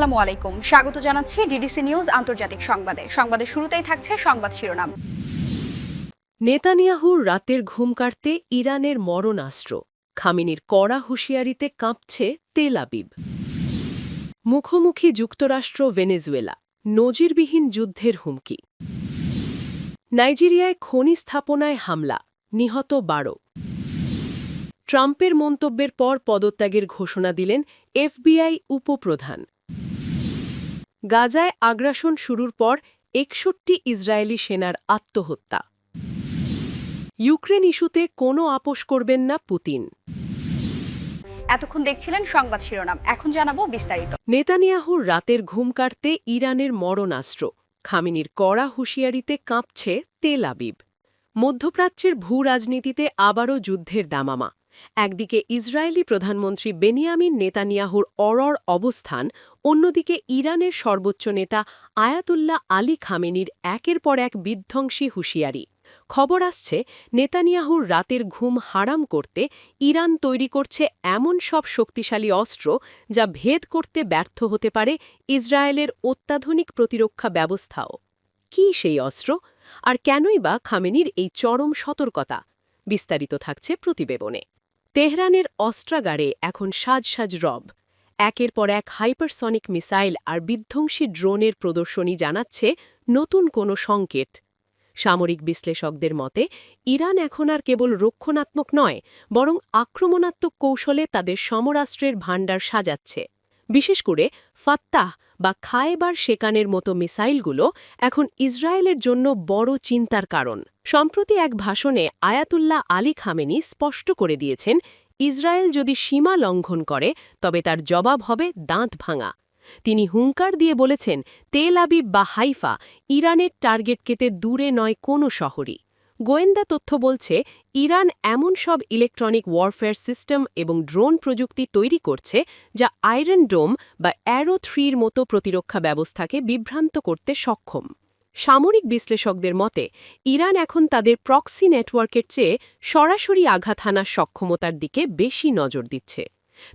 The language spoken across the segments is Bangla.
আসসালামু আলাইকুম। স্বাগত জানাচ্ছি ডিডিসি নিউজ আন্তর্জাতিক সংবাদে। সংবাদের শুরুতেই থাকছে সংবাদ শিরোনাম। নেতানিয়াহুর রাতের ঘুম কাটতে ইরানের মরণাস্ত্র। খামিনির কড়া হুঁশিয়ারিতে কাঁপছে তেল আবিব। মুখোমুখি যুক্তরাষ্ট্র ভেনেজুয়েলা। নজিরবিহীন যুদ্ধের হুমকি। নাইজেরিয়ায় খনি স্থাপনায় হামলা। নিহত বারো। ট্রাম্পের মন্তব্যের পর পদত্যাগের ঘোষণা দিলেন এফবিআই উপপ্রধান। গাজায় আগ্রাসন শুরুর পর একষট্টি ইসরায়েলি সেনার আত্মহত্যা। ইউক্রেন ইস্যুতে কোনো আপোষ করবেন না পুতিন। এতক্ষণ দেখছিলেন সংবাদ শিরোনাম। এখন জানাব বিস্তারিত। নেতানিয়াহুর রাতের ঘুম কাটতে ইরানের মরণাস্ত্র। খামিনির কড়া হুঁশিয়ারিতে কাঁপছে তেল আবিব। মধ্যপ্রাচ্যের ভূ রাজনীতিতে আবারও যুদ্ধের দামামা। একদিকে ইসরায়েলি প্রধানমন্ত্রী বেনিয়ামিন নেতানিয়াহুর অরর অবস্থান অন্যদিকে ইরানের সর্বোচ্চ নেতা আয়াতুল্লাহ আলী খামেনির একের পর এক বিধ্বংসী হুঁশিয়ারি। খবর আসছে, নেতানিয়াহুর রাতের ঘুম হারাম করতে ইরান তৈরি করছে এমন সব শক্তিশালী অস্ত্র যা ভেদ করতে ব্যর্থ হতে পারে ইসরায়েলের অত্যাধুনিক প্রতিরক্ষা ব্যবস্থাও। কি সেই অস্ত্র? আর কেনই বা খামেনির এই চরম সতর্কতা? বিস্তারিত থাকছে প্রতিবেদনে। তেহরানের অস্ত্রাগারে এখন সাজ সাজ রব। একের পর এক হাইপারসনিক মিসাইল আর বিধ্বংসী ড্রোনের প্রদর্শনী জানাচ্ছে নতুন কোনো সংকেত। সামরিক বিশ্লেষকদের মতে, ইরান এখন আর কেবল রক্ষণাত্মক নয়, বরং আক্রমণাত্মক কৌশলে তাদের সমরাষ্ট্রের ভাণ্ডার সাজাচ্ছে। বিশেষ করে ফাত্তাহ বা খায়েবার শেকানের মতো মিসাইলগুলো এখন ইসরায়েলের জন্য বড় চিন্তার কারণ। সম্প্রতি এক ভাষণে আয়াতুল্লাহ আলী খামেনি স্পষ্ট করে দিয়েছেন ইসরায়েল যদি সীমা লঙ্ঘন করে, তবে তার জবাব হবে দাঁত ভাঙা। তিনি হুঙ্কার দিয়ে বলেছেন, তেল আবিব বা হাইফা ইরানের টার্গেট কেতে দূরে নয় কোনো শহরই। গোয়েন্দা তথ্য বলছে, ইরান এমন সব ইলেকট্রনিক ওয়ারফেয়ার সিস্টেম এবং ড্রোন প্রযুক্তি তৈরি করছে, যা আয়রন ডোম বা অ্যারো থ্রির মতো প্রতিরক্ষা ব্যবস্থাকে বিভ্রান্ত করতে সক্ষম। সামরিক বিশ্লেষকদের মতে, ইরান এখন তাদের প্রক্সি নেটওয়ার্কের চেয়ে সরাসরি আঘাত হানার সক্ষমতার দিকে বেশি নজর দিচ্ছে।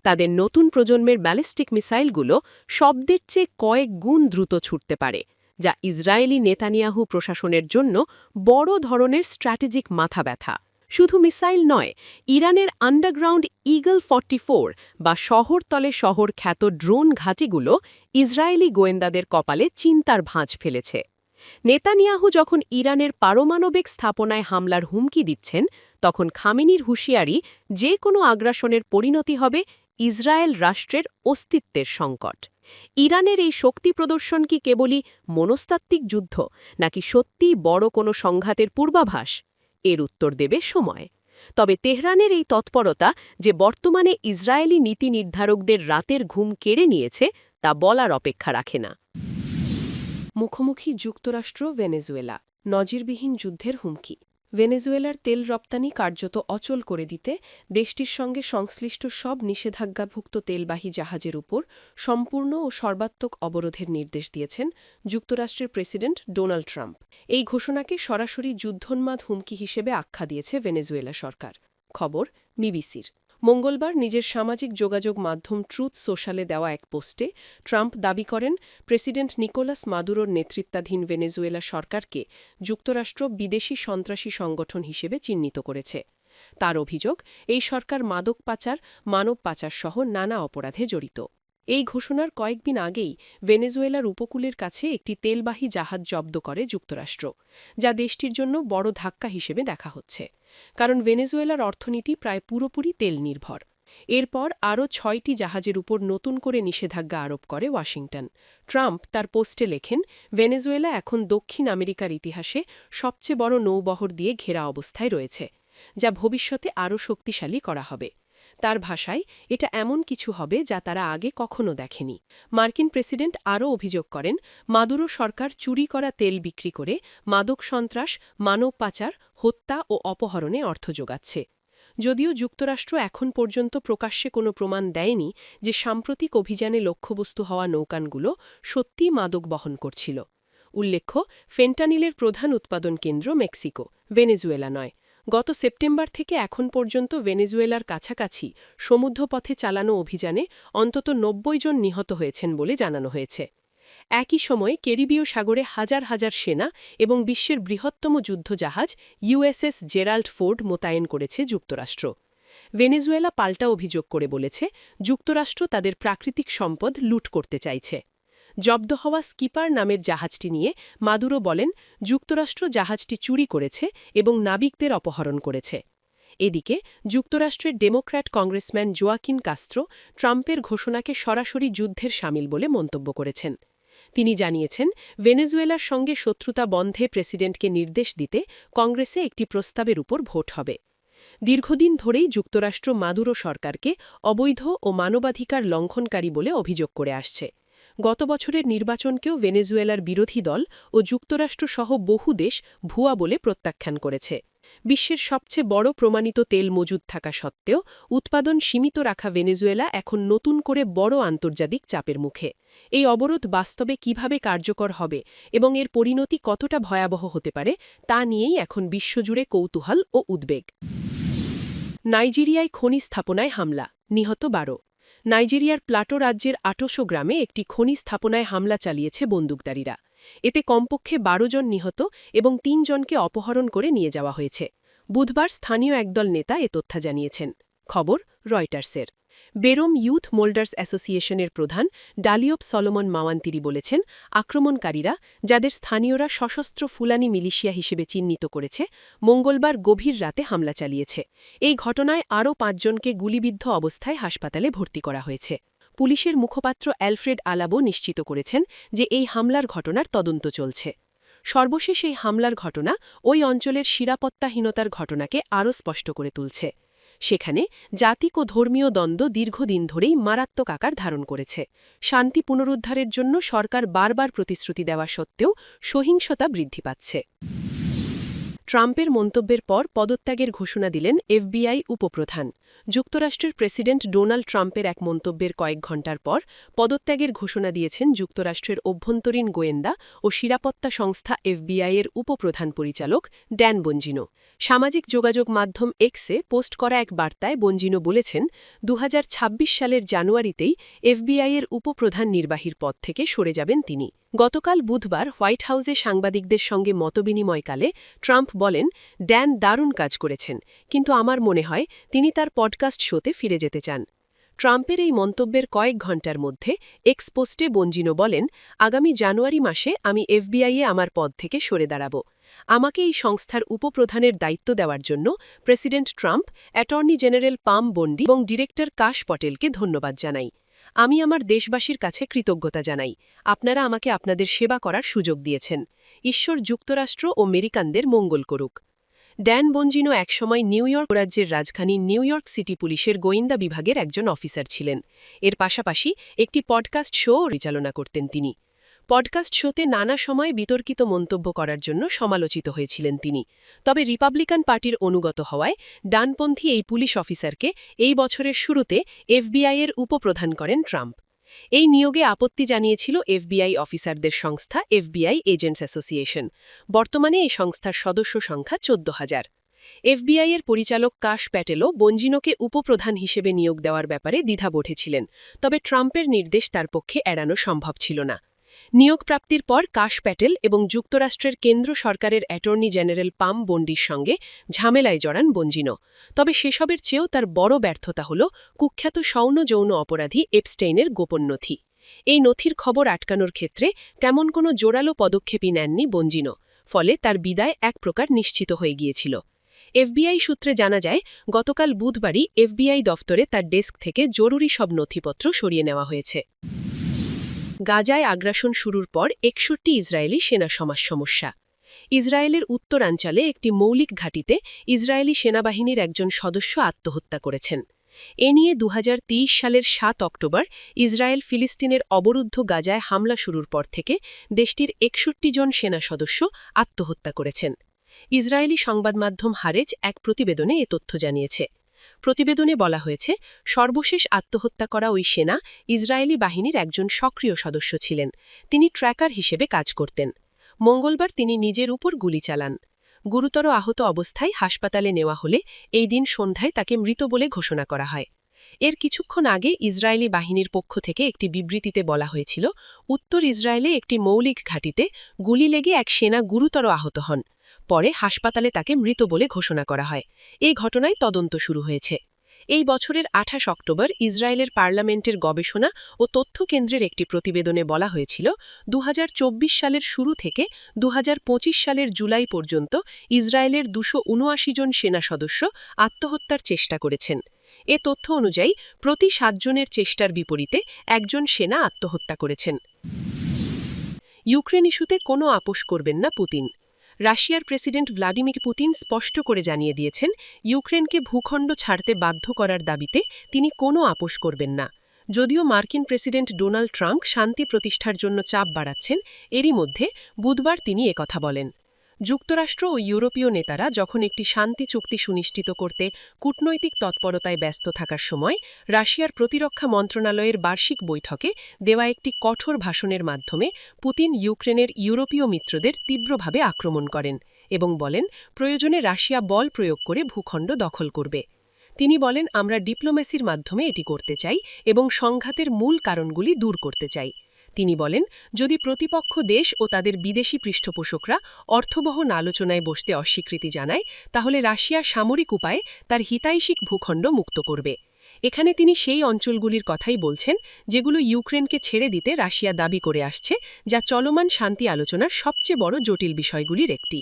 তাদের নতুন প্রজন্মের ব্যালিস্টিক মিসাইলগুলো শব্দের চেয়ে কয়েক গুণ দ্রুত ছুটতে পারে, যা ইসরায়েলি নেতানিয়াহু প্রশাসনের জন্য বড় ধরনের স্ট্র্যাটেজিক মাথা ব্যথা। শুধু মিসাইল নয়, ইরানের আন্ডারগ্রাউন্ড ইগল ফর্টি বা শহরতলে শহর খ্যাত ড্রোন ঘাঁটিগুলো ইসরায়েলি গোয়েন্দাদের কপালে চিন্তার ভাঁজ ফেলেছে। নেতানিয়াহু যখন ইরানের পারমাণবিক স্থাপনায় হামলার হুমকি দিচ্ছেন, তখন খামেনির হুঁশিয়ারি যে কোনো আগ্রাসনের পরিণতি হবে ইসরায়েল রাষ্ট্রের অস্তিত্বের সংকট। ইরানের এই শক্তি প্রদর্শন কি কেবলই মনস্তাত্ত্বিক যুদ্ধ, নাকি সত্যি বড় কোনো সংঘাতের পূর্বাভাস? এর উত্তর দেবে সময়। তবে তেহরানের এই তৎপরতা যে বর্তমানে ইসরায়েলি নীতি নির্ধারকদের রাতের ঘুম কেড়ে নিয়েছে, তা বলার অপেক্ষা রাখে না। মুখোমুখি যুক্তরাষ্ট্র ভেনেজুয়েলা, নজিরবিহীন যুদ্ধের হুমকি। ভেনেজুয়েলার তেল রপ্তানি কার্যত অচল করে দিতে দেশটির সঙ্গে সংশ্লিষ্ট সব নিষেধাজ্ঞাভুক্ত তেলবাহী জাহাজের উপর সম্পূর্ণ ও সর্বাত্মক অবরোধের নির্দেশ দিয়েছেন যুক্তরাষ্ট্রের প্রেসিডেন্ট ডোনাল্ড ট্রাম্প। এই ঘোষণাকে সরাসরি যুদ্ধোন্মাদ হুমকি হিসেবে আখ্যা দিয়েছে ভেনেজুয়েলা সরকার। খবর বিবিসির। মঙ্গলবার নিজের সামাজিক যোগাযোগ মাধ্যম ট্রুথ সোশ্যালে দেওয়া এক পোস্টে ট্রাম্প দাবি করেন, প্রেসিডেন্ট নিকোলাস মাদুরোর নেতৃত্বাধীন ভেনেজুয়েলা সরকারকে যুক্তরাষ্ট্র বিদেশি সন্ত্রাসী সংগঠন হিসেবে চিহ্নিত করেছে। তার অভিযোগ, এই সরকার মাদক পাচার, মানব পাচার সহ নানা অপরাধে জড়িত। এই ঘোষণার কয়েকদিন আগেই ভেনেজুয়েলার উপকূলের কাছে একটি তেলবাহী জাহাজ জব্দ করে যুক্তরাষ্ট্র, যা দেশটির জন্য বড় ধাক্কা হিসেবে দেখা হচ্ছে, কারণ ভেনেজুয়েলার অর্থনীতি প্রায় পুরোপুরি তেল নির্ভর এরপর আরও ছয়টি জাহাজের উপর নতুন করে নিষেধাজ্ঞা আরোপ করে ওয়াশিংটন। ট্রাম্প তার পোস্টে লেখেন, ভেনেজুয়েলা এখন দক্ষিণ আমেরিকার ইতিহাসে সবচেয়ে বড় নৌবহর দিয়ে ঘেরা অবস্থায় রয়েছে, যা ভবিষ্যতে আরও শক্তিশালী করা হবে। তার ভাষায় এটা এমন কিছু হবে যা তারা আগে কখনো দেখেনি। মার্কিন প্রেসিডেন্ট আরও অভিযোগ করেন, মাদুরো সরকার চুরি করা তেল বিক্রি করে মাদক সন্ত্রাস, মানব পাচার, হত্যা ও অপহরণে অর্থ যোগাচ্ছে। যদিও যুক্তরাষ্ট্র এখন পর্যন্ত প্রকাশ্যে কোনো প্রমাণ দেয়নি যে সাম্প্রতিক অভিযানে লক্ষ্যবস্তু হওয়া নৌকানগুলো সত্যিই মাদক বহন করছিল। উল্লেখ্য, ফেন্টানিলের প্রধান উৎপাদন কেন্দ্র মেক্সিকো, ভেনেজুয়েলা নয়। গত সেপ্টেম্বর থেকে এখন পর্যন্ত ভেনেজুয়েলার কাছাকাছি সমুদ্রপথে চালানো অভিযানে অন্তত নব্বই জন নিহত হয়েছেন বলে জানানো হয়েছে। একই সময়ে ক্যারিবীয় সাগরে হাজার হাজার সেনা এবং বিশ্বের বৃহত্তম যুদ্ধজাহাজ ইউএসএস জেরাল্ড ফোর্ড মোতায়েন করেছে যুক্তরাষ্ট্র। ভেনেজুয়েলা পাল্টা অভিযোগ করে বলেছে, যুক্তরাষ্ট্র তাদের প্রাকৃতিক সম্পদ লুট করতে চাইছে। জব্দ হওয়া স্কিপার নামের জাহাজটি নিয়ে মাদুরো বলেন, যুক্তরাষ্ট্র জাহাজটি চুরি করেছে এবং নাবিকদের অপহরণ করেছে। এদিকে, যুক্তরাষ্ট্রের ডেমোক্র্যাট কংগ্রেসম্যান জোয়াকিন কাস্ত্রো ট্রাম্পের ঘোষণাকে সরাসরি যুদ্ধের সামিল বলে মন্তব্য করেছেন। তিনি জানিয়েছেন, ভেনেজুয়েলার সঙ্গে শত্রুতা বন্ধে প্রেসিডেন্টকে নির্দেশ দিতে কংগ্রেসে একটি প্রস্তাবের উপর ভোট হবে। দীর্ঘদিন ধরেই যুক্তরাষ্ট্র মাদুরো সরকারকে অবৈধ ও মানবাধিকার লঙ্ঘনকারী বলে অভিযোগ করে আসছে। গত বছরের নির্বাচনকেও ভেনেজুয়েলার বিরোধী দল ও যুক্তরাষ্ট্রসহ বহু দেশ ভুয়া বলে প্রত্যাখ্যান করেছে। বিশ্বের সবচেয়ে বড় প্রমাণিত তেল মজুদ থাকা সত্ত্বেও উৎপাদন সীমিত রাখা ভেনেজুয়েলা এখন নতুন করে বড় আন্তর্জাতিক চাপের মুখে। এই অবরোধ বাস্তবে কীভাবে কার্যকর হবে এবং এর পরিণতি কতটা ভয়াবহ হতে পারে তা নিয়েই এখন বিশ্বজুড়ে কৌতূহল ও উদ্বেগ। নাইজেরিয়ায় খনি স্থাপনায় হামলা, নিহত বারো। নাইজেরিয়ার প্লাটো রাজ্যের আটশো গ্রামে একটি খনি স্থাপনায় হামলা চালিয়েছে বন্দুকদারীরা এতে কমপক্ষে বারো জন নিহত এবং তিনজনকে অপহরণ করে নিয়ে যাওয়া হয়েছে। বুধবার স্থানীয় একদল নেতা এ তথ্য জানিয়েছেন। খবর রয়টার্সের। বেরোম ইউথ মোল্ডার্স অ্যাসোসিয়েশনের প্রধান ডালিওপ সলোমন মাওয়ান্তিরি বলেছেন, আক্রমণকারীরা, যাদের স্থানীয়রা সশস্ত্র ফুলানি মিলিশিয়া হিসেবে চিহ্নিত করেছে, মঙ্গলবার গভীর রাতে হামলা চালিয়েছে। এই ঘটনায় আরও পাঁচজনকে গুলিবিদ্ধ অবস্থায় হাসপাতালে ভর্তি করা হয়েছে। পুলিশের মুখপাত্র অ্যালফ্রেড আলাবো নিশ্চিত করেছেন যে এই হামলার ঘটনার তদন্ত চলছে। সর্বশেষ এই হামলার ঘটনা ওই অঞ্চলের নিরাপত্তাহীনতার ঘটনাকে আরও স্পষ্ট করে তুলছে। সেখানে জাতিক ও ধর্মীয় দ্বন্দ্ব দীর্ঘদিন ধরেই মারাত্মক আকার ধারণ করেছে। শান্তি পুনরুদ্ধারের জন্য সরকার বারবার প্রতিশ্রুতি দেওয়া সত্ত্বেও সহিংসতা বৃদ্ধি পাচ্ছে। ট্রাম্পের মন্তব্যের পর পদত্যাগের ঘোষণা দিলেন এফবিআই উপপ্রধান। যুক্তরাষ্ট্রের প্রেসিডেন্ট ডোনাল্ড ট্রাম্পের এক মন্তব্যের কয়েক ঘণ্টার পর পদত্যাগের ঘোষণা দিয়েছেন যুক্তরাষ্ট্রের অভ্যন্তরীণ গোয়েন্দা ও নিরাপত্তা সংস্থা এফবিআইয়ের উপপ্রধান পরিচালক ড্যান বঞ্জিনো। সামাজিক যোগাযোগ মাধ্যম এক্সে পোস্ট করা এক বার্তায় বঞ্জিনো বলেছেন দু হাজার ছাব্বিশ সালের জানুয়ারিতেই এফবিআইয়ের উপপ্রধান নির্বাহীর পদ থেকে সরে যাবেন তিনি। গতকাল বুধবার হোয়াইট হাউসে সাংবাদিকদের সঙ্গে মতবিনিময়কালে ট্রাম্প বলেন, ড্যান দারুণ কাজ করেছেন, কিন্তু আমার মনে হয় তিনি তার পডকাস্ট শোতে ফিরে যেতে চান। ট্রাম্পের এই মন্তব্যের কয়েক ঘণ্টার মধ্যে এক্সপোস্টে বঞ্জিনো বলেন, আগামী জানুয়ারি মাসে আমি এফবিআইয়ে আমার পদ থেকে সরে দাঁড়াব। আমাকে এই সংস্থার উপপ্রধানের দায়িত্ব দেওয়ার জন্য president Trump, attorney general Pam Bondi এবং ডিরেক্টর কাশ পটেলকে ধন্যবাদ জানাই। আমি আমার দেশবাসীর কাছে কৃতজ্ঞতা জানাই। আপনারা আমাকে আপনাদের সেবা করার সুযোগ দিয়েছেন। ঈশ্বর যুক্তরাষ্ট্র ও মেরিকানদের মঙ্গল করুক। ড্যান বঞ্জিনো একসময় নিউ ইয়র্ক রাজ্যের রাজধানী নিউ ইয়র্ক সিটি পুলিশের গোয়েন্দা বিভাগের একজন অফিসার ছিলেন। এর পাশাপাশি একটি পডকাস্ট শো পরিচালনা করতেন তিনি। পডকাস্ট শোতে নানা সময় বিতর্কিত মন্তব্য করার জন্য সমালোচিত হয়েছিলেন তিনি। তবে রিপাবলিকান পার্টির অনুগত হওয়ায় ডানপন্থী এই পুলিশ অফিসারকে এই বছরের শুরুতে এফবিআইয়ের উপপ্রধান করেন ট্রাম্প। এই নিয়োগে আপত্তি জানিয়েছিল এফবিআই অফিসারদের সংস্থা, এফবিআই এজেন্টস অ্যাসোসিয়েশন। বর্তমানে এই সংস্থার সদস্য সংখ্যা চোদ্দ হাজার। এফবিআই এর পরিচালক কাশ প্যাটেলও বঞ্জিনোকে উপপ্রধান হিসেবে নিয়োগ দেওয়ার ব্যাপারে দ্বিধা বঠেছিলেন তবে ট্রাম্পের নির্দেশ তার পক্ষে এড়ানো সম্ভব ছিল না। নিয়োগ প্রাপ্তির পর কাশ প্যাটেল এবং যুক্তরাষ্ট্রের কেন্দ্র সরকারের অ্যাটর্নি জেনারেল পাম বন্ডির সঙ্গে ঝামেলায় জড়ান বঞ্জিনো তবে সেসবের চেয়েও তার বড় ব্যর্থতা হল কুখ্যাত সৌন যৌন অপরাধী এপস্টেইনের গোপন নথি। এই নথির খবর আটকানোর ক্ষেত্রে তেমন কোনো জোরালো পদক্ষেপই নেননি বঞ্জিনো ফলে তার বিদায় এক প্রকার নিশ্চিত হয়ে গিয়েছিল। এফবিআই সূত্রে জানা যায়, গতকাল বুধবারই এফবিআই দফতরে তার ডেস্ক থেকে জরুরি সব নথিপত্র সরিয়ে নেওয়া হয়েছে। গাজায় আগ্রাসন শুরুর পর একষট্টি ইসরায়েলি সেনা সমাজ সমস্যা। ইসরায়েলের উত্তরাঞ্চলে একটি মৌলিক ঘাঁটিতে ইসরায়েলি সেনাবাহিনীর একজন সদস্য আত্মহত্যা করেছেন। এ নিয়ে দুহাজার তেইশ সালের সাত অক্টোবর ইসরায়েল ফিলিস্তিনের অবরুদ্ধ গাজায় হামলা শুরুর পর থেকে দেশটির একষট্টি জন সেনা সদস্য আত্মহত্যা করেছেন। ইসরায়েলি সংবাদ মাধ্যম হারেজ এক প্রতিবেদনে এ তথ্য জানিয়েছে। প্রতিবেদনে বলা হয়েছে, সর্বশেষ আত্মহত্যা করা ওই সেনা ইসরায়েলি বাহিনীর একজন সক্রিয় সদস্য ছিলেন। তিনি ট্র্যাকার হিসেবে কাজ করতেন। মঙ্গলবার তিনি নিজের উপর গুলি চালান। গুরুতর আহত অবস্থায় হাসপাতালে নেওয়া হলে এই দিন সন্ধ্যায় তাকে মৃত বলে ঘোষণা করা হয়। এর কিছুক্ষণ আগে ইসরায়েলি বাহিনীর পক্ষ থেকে একটি বিবৃতিতে বলা হয়েছিল, উত্তর ইসরায়েলে একটি মৌলিক ঘাঁটিতে গুলি লেগে এক সেনা গুরুতর আহত হন। পরে হাসপাতালে তাকে মৃত বলে ঘোষণা করা হয়। এই ঘটনায় তদন্ত শুরু হয়েছে। এই বছরের আঠাশ অক্টোবর ইসরায়েলের পার্লামেন্টের গবেষণা ও তথ্য কেন্দ্রের একটি প্রতিবেদনে বলা হয়েছিল, দুহাজার চব্বিশ সালের শুরু থেকে দুহাজার পঁচিশ সালের জুলাই পর্যন্ত ইসরায়েলের দুশো জন সেনা সদস্য আত্মহত্যার চেষ্টা করেছেন। এ তথ্য অনুযায়ী, প্রতি সাতজনের চেষ্টার বিপরীতে একজন সেনা আত্মহত্যা করেছেন। ইউক্রেন ইস্যুতে কোনো আপোষ করবেন না পুতিন। রাশিয়ার প্রেসিডেন্ট ভ্লাদিমির পুতিন স্পষ্ট করে জানিয়ে দিয়েছেন, ইউক্রেনকে ভূখণ্ড ছাড়তে বাধ্য করার দাবিতে তিনি কোনো আপোষ করবেন না। যদিও মার্কিন প্রেসিডেন্ট ডোনাল্ড ট্রাম্প শান্তি প্রতিষ্ঠার জন্য চাপ বাড়াচ্ছেন, এরই মধ্যে বুধবার তিনি একথা বলেন। যুক্তরাষ্ট্র ও ইউরোপীয় নেতারা যখন একটি শান্তি চুক্তি সুনিশ্চিত করতে কূটনৈতিক তৎপরতায় ব্যস্ত থাকার সময় রাশিয়ার প্রতিরক্ষা মন্ত্রণালয়ের বার্ষিক বৈঠকে দেওয়া একটি কঠোর ভাষণের মাধ্যমে পুতিন ইউক্রেনের ইউরোপীয় মিত্রদের তীব্রভাবে আক্রমণ করেন এবং বলেন, প্রয়োজনে রাশিয়া বল প্রয়োগ করে ভূখণ্ড দখল করবে। তিনি বলেন, আমরা ডিপ্লোমেসির মাধ্যমে এটি করতে চাই এবং সংঘাতের মূল কারণগুলি দূর করতে চাই। তিনি বলেন, যদি প্রতিপক্ষ দেশ ও তাদের বিদেশি পৃষ্ঠপোষকরা অর্থবহন আলোচনায় বসতে অস্বীকৃতি জানায়, তাহলে রাশিয়া সামরিক উপায়ে তার হিতাইষিক ভূখণ্ড মুক্ত করবে। এখানে তিনি সেই অঞ্চলগুলির কথাই বলছেন, যেগুলো ইউক্রেনকে ছেড়ে দিতে রাশিয়া দাবি করে আসছে, যা চলমান শান্তি আলোচনার সবচেয়ে বড় জটিল বিষয়গুলির একটি।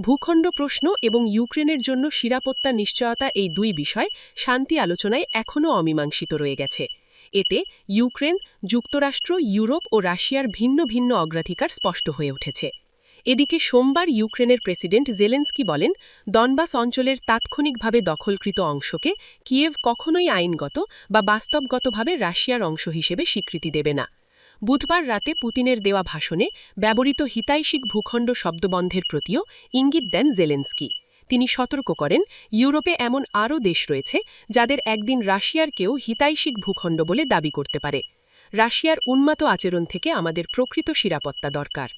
ভূখণ্ড প্রশ্ন এবং ইউক্রেনের জন্য নিরাপত্তা নিশ্চয়তা এই দুই বিষয় শান্তি আলোচনায় এখনও অমীমাংসিত রয়ে গেছে। এতে ইউক্রেন, যুক্তরাষ্ট্র, ইউরোপ ও রাশিয়ার ভিন্ন ভিন্ন অগ্রাধিকার স্পষ্ট হয়ে উঠেছে। এদিকে সোমবার ইউক্রেনের প্রেসিডেন্ট জেলেন্সকি বলেন, দনবাস অঞ্চলের তাৎক্ষণিকভাবে দখলকৃত অংশকে কিয়েভ কখনোই আইনগত বা বাস্তবগতভাবে রাশিয়ার অংশ হিসেবে স্বীকৃতি দেবে না। বুধবার রাতে পুতিনের দেওয়া ভাষণে ব্যবহৃত হিতাইষিক ভূখণ্ড শব্দবন্ধের প্রতিও ইঙ্গিত দেন জেলেন্সকি। তিনি সতর্ক করেন, ইউরোপে এমন আরও দেশ রয়েছে যাদের একদিন রাশিয়ার কেউ হিতাইষিক ভূখণ্ড বলে দাবি করতে পারে। রাশিয়ার উন্মাত আচরণ থেকে আমাদের প্রকৃত নিরাপত্তা দরকার।